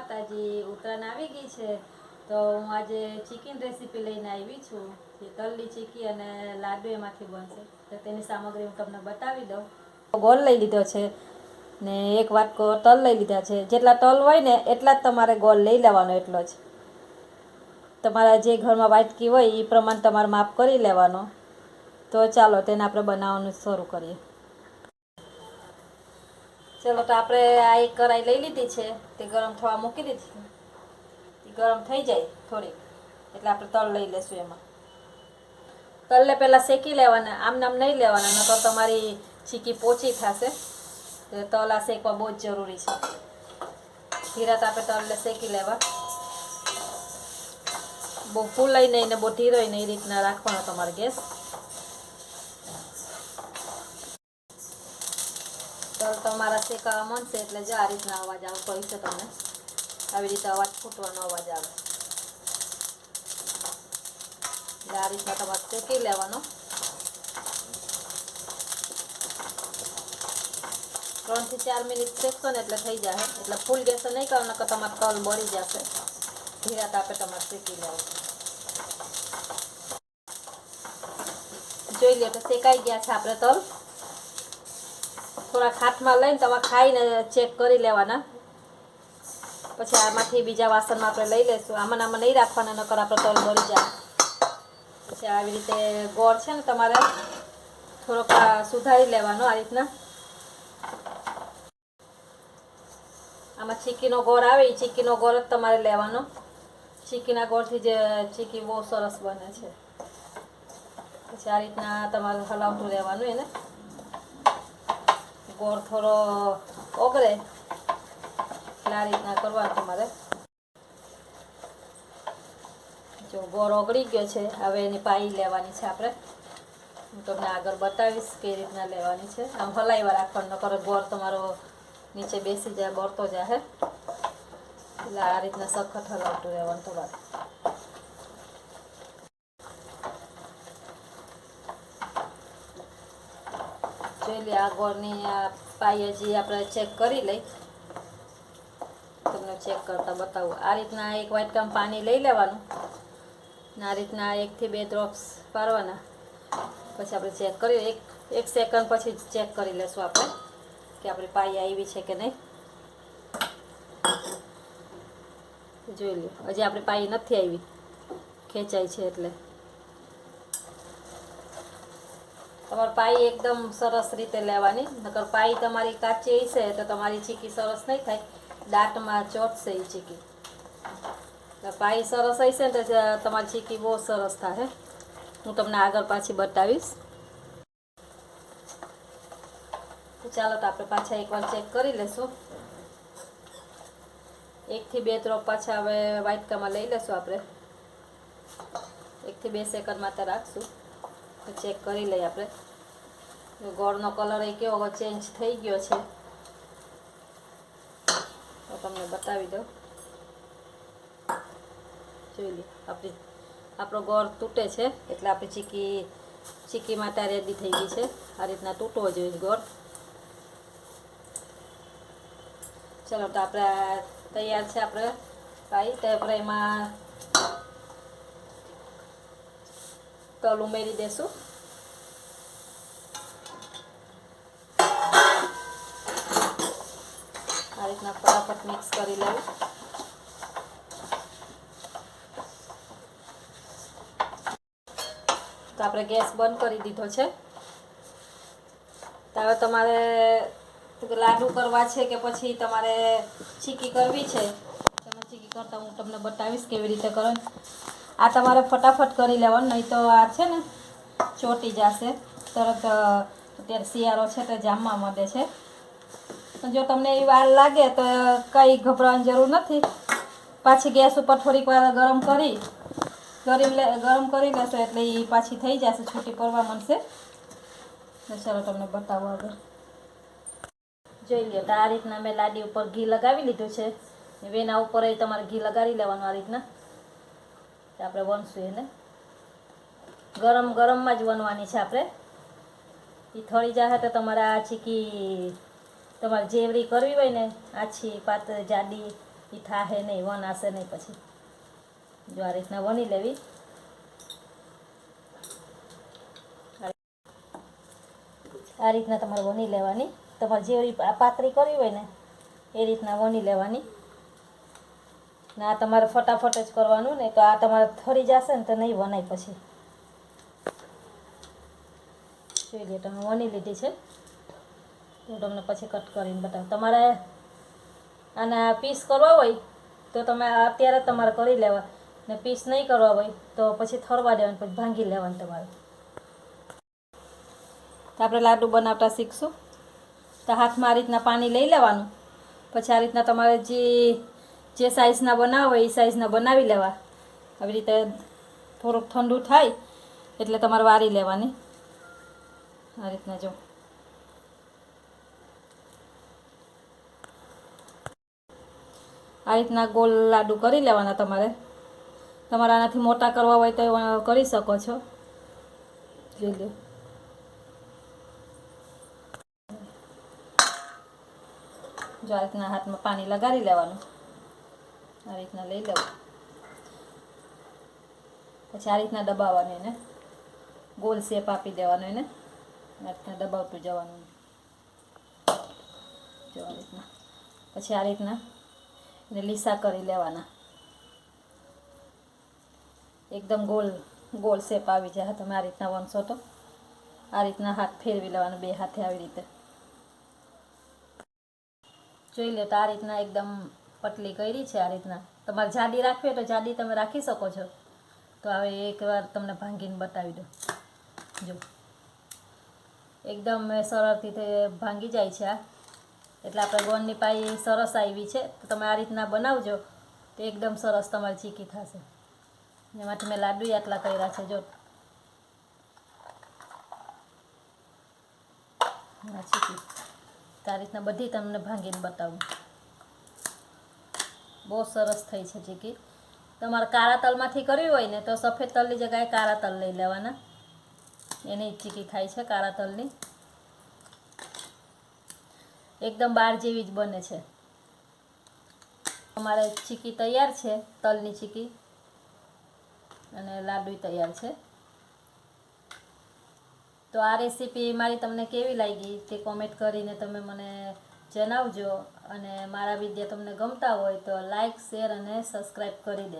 માતાજી ઉત્તરાયણ આવી ગઈ છે, તો હું આજે ચિકન રેસીપી લઈને આવી છું, જે તલની ચીકી અને લાડુ એમાંથી બનશે. તો તેની સામગ્રી હું તમને બતાવી દઉં. ગોળ લઈ લીધો છે ને એક વાટકો તલ લઈ લીધા છે. જેટલા તલ હોય ને એટલા જ તમારે ગોળ લઈ લેવાનો એટલો જ. તમારા જે ઘરમાં વાટકી હોય એ પ્રમાણે તમારે માપ કરી લેવાનો. તો ચાલો, તેને આપણે બનાવવાનું શરૂ કરીએ. ચલો તો આપણે આ એક કરાઈ લઈ લીધી છે. તે ગરમ થવા મૂકી દીધી તે ગરમ થઈ જાય થોડીક. એટલે આપણે તલ લઈ લેશું એમાં. તલને પહેલાં શેકી લેવાના આમ નામ નહીં લેવાના તો તમારી ચીકી પોચી થશે. એટલે તલ આ શેકવા બહુ જ જરૂરી છે. ધીરા તાપે તલને શેકી લેવા. બહુ ફૂલાઈ નહીં ને બહુ ધીરોય નહીં એ રીતના રાખવાનો તમારો ગેસ. તલ તમારા શેકાવા મળશે એટલે જો આ રીતના અવાજ આવું કહ્યું છે તમને. આવી રીતે અવાજ ફૂટવાનો અવાજ આવે. એટલે આ રીતના તમારે શેકી લેવાનો. ત્રણથી ચાર મિનિટ શેકશો ને એટલે થઈ જશે એટલે ફૂલ ગેસ નહીં કરો, નકર તમારે તલ બળી જશે. ધીરા તાપે તમારે શેકી લેવું જોઈ લો તો શેકાઈ ગયા છે આપણે તલ. થોડા હાથમાં લઈને તમારે ખાઈને ચેક કરી લેવાના. પછી આમાંથી બીજા વાસણમાં આપણે લઈ લઈશું. આમાં આમાં નહીં રાખવાના, નકર આપણે તલ બળી જાય. પછી આવી રીતે ગોળ છે ને તમારે થોડોક સુધારી લેવાનો આ રીતના. આમાં ચીકીનો ગોળ આવે એ ચીકીનો ગોળ જ તમારે લેવાનો. ચીકીના ગોળથી જે ચીકી બહુ સરસ બને છે. પછી આ રીતના તમારે હલાવતું રહેવાનું એને. ગોળ થોડો ઓગળે એટલે આ રીતના કરવાનું તમારે જો ગોળ ઓગળી ગયો છે, હવે એની પાઈ લેવાની છે આપણે. હું તમને આગળ બતાવીશ કઈ રીતના લેવાની છે. આમ હલાવ્યા રાખવાનું કરો ગોળ તમારો નીચે બેસી જાય, બળતો જાય એટલે આ રીતના સખત હલાવતું રહેવાનું તમારે. જોઈ લઈએ આ આ પાઈ હજી આપણે ચેક કરી લઈ. તમને ચેક કરતા બતાવું. આ રીતના એક વાટકામ પાણી લઈ લેવાનું. આ રીતના એકથી બે ડ્રોપ્સ પાડવાના. પછી આપણે ચેક કરી એક એક સેકન્ડ પછી ચેક કરી લેશું આપણે કે આપણી પાઈ આવી છે કે નહીં. જોઈ લો હજી આપણી પાઈ નથી આવી. ખેંચાય છે એટલે. તમારે પાઈ એકદમ સરસ રીતે લેવાની. નકર પાઈ તમારી કાચી હશે તો તમારી ચીકી સરસ નહીં થાય. દાંતમાં ચોટશે એ ચીકી. પાઈ સરસ હશે ને તો તમારી ચીકી બહુ સરસ થશે હું તમને આગળ પાછી બતાવીશ. ચાલો તો આપણે પાછા એકવાર ચેક કરી લેશું. એકથી બે ત્રોપ પાછા હવે વાઇટકામાં લઈ લેશું આપણે. એકથી બે સેકન્ડ માટે રાખશું. ચેક કરી લઈએ આપણે. ગોળનો કલર એ કેવો ચેન્જ થઈ ગયો છે. તો તમને બતાવી દઉં. જોઈ લઈએ આપણી, આપણો ગોળ તૂટે છે, એટલે આપણી ચીકી ચીકી માટે રેડી થઈ ગઈ છે. આ રીતના તૂટવો જોઈએ ગોળ. ચલો, તો આપણે તૈયાર છે આપણે. પાઈ તો એમાં તલ ઉમેરી દેશું આ રીતના ફટાફટ મિક્સ કરી લેવું તો આપણે ગેસ બંધ કરી દીધો છે તો હવે તમારે લાડુ કરવા છે કે પછી તમારે ચીકી કરવી છે તમે ચીકી કરતા હું તમને બતાવીશ કેવી રીતે કરો આ તમારે ફટાફટ કરી લેવાનું, નહીં તો આ છે ને ચોટી જશે. તરત અત્યારે શિયાળો છે તો જામવા માંડે છે. જો તમને એ વાર લાગે તો કંઈ ગભરાવાની જરૂર નથી. પાછી ગેસ ઉપર થોડીક વાર ગરમ કરી ગરમ ગરમ કરી લેશો એટલે એ પાછી થઈ જશે, છૂટી પડવા મળશે ચાલો તમને બતાવો આગળ. જોઈ લો તો આ રીતના મેં લાડી ઉપર ઘી લગાવી લીધું છે. વેના ઉપર એ તમારે ઘી લગાડી લેવાનું આ રીતના. તો આપણે વણશું એને. ગરમ, ગરમમાં જ વણવાની છે આપણે. એ થળી જાય તો તમારે આ ચીકી તમારે જેવડી કરવી હોય ને, આછી પાતળી જાડી એ થાહે નહીં, વણાશે નહીં પછી. જો આ રીતના વણી લેવી. આ રીતના તમારે વણી લેવાની. તમારે જેવડી પાતરી કરવી હોય ને, એ રીતના વણી લેવાની. ને આ તમારે ફટાફટ જ કરવાનું ને તો આ તમારે થરી જશે ને તો નહીં વનાય પછી. જોઈ લે તમે વણી લીધી છે. હું તમને પછી કટ કરીને બતાવું. તમારે આના પીસ કરવા હોય તો તમે અત્યારે તમારે કરી લેવા. ને પીસ નહીં કરવા હોય તો પછી થરવા દેવાનું, પછી ભાંગી લેવાનું તમારે. તો આપણે લાડુ બનાવતા શીખશું. તો હાથમાં આ રીતના પાણી લઈ લેવાનું. પછી આ રીતના તમારે જે જે સાઇઝના બનાવો એ સાઇઝના બનાવી લેવા. આવી રીતે થોડુંક ઠંડુ થાય એટલે તમારે વારી લેવાની. આ રીતના જો. આ રીતના ગોલ લાડુ કરી લેવાના તમારે. તમારે આનાથી મોટા કરવા હોય તો કરી શકો છો. જોઈ લો. જો આ રીતના હાથમાં પાણી લગાડી લેવાનું. આ રીતના લઈ લઉં. પછી આ રીતના દબાવવાનું એને. ગોલ શેપ આપી દેવાનો એને. આ રીતના દબાવતું જવાનું. જો આ રીતના. પછી આ રીતના એને લીસા કરી લેવાના. એકદમ ગોલ ગોલ શેપ આવી જાય. તમે આ રીતના વણશો તો. આ રીતના હાથ ફેરવી લેવાનો બે હાથે આવી રીતે. જોઈ લો તો આ રીતના એકદમ પતલી કરી છે આ રીતના. તમારે જાડી રાખવી તો જાડી તમે રાખી શકો છો. તો હવે એકવાર તમને ભાંગીને બતાવી દો જો. એકદમ સરળથી તે ભાંગી જાય છે આ. એટલે આપણે ગોળની પાઈ સરસ આવી છે. તો તમે આ રીતના બનાવજો. તો એકદમ સરસ તમારી ચીકી થશે. એમાંથી મેં લાડુ આટલા કર્યા છે, જો. ચીકી. આ રીતના બધી તમને ભાંગીને બતાવું. બહુ સરસ થઈ છે ચીકી તમારે કાળા તલમાંથી કરવી હોય ને તો સફેદ તલની જગ્યાએ કાળા તલ લઈ લેવાના. એની ચીકી થાય છે કાળા તલની. એકદમ બાર જેવી જ બને છે. અમારે ચીકી તૈયાર છે, તલની ચીકી. અને લાડુ તૈયાર છે. તો આ રેસીપી મારી તમને કેવી લાગી તે કોમેન્ટ કરીને તમે મને જણાવજો અને મારા વીડિયો તમને ગમતા હોય તો લાઈક શેર અને સબસ્ક્રાઈબ કરી દેજો.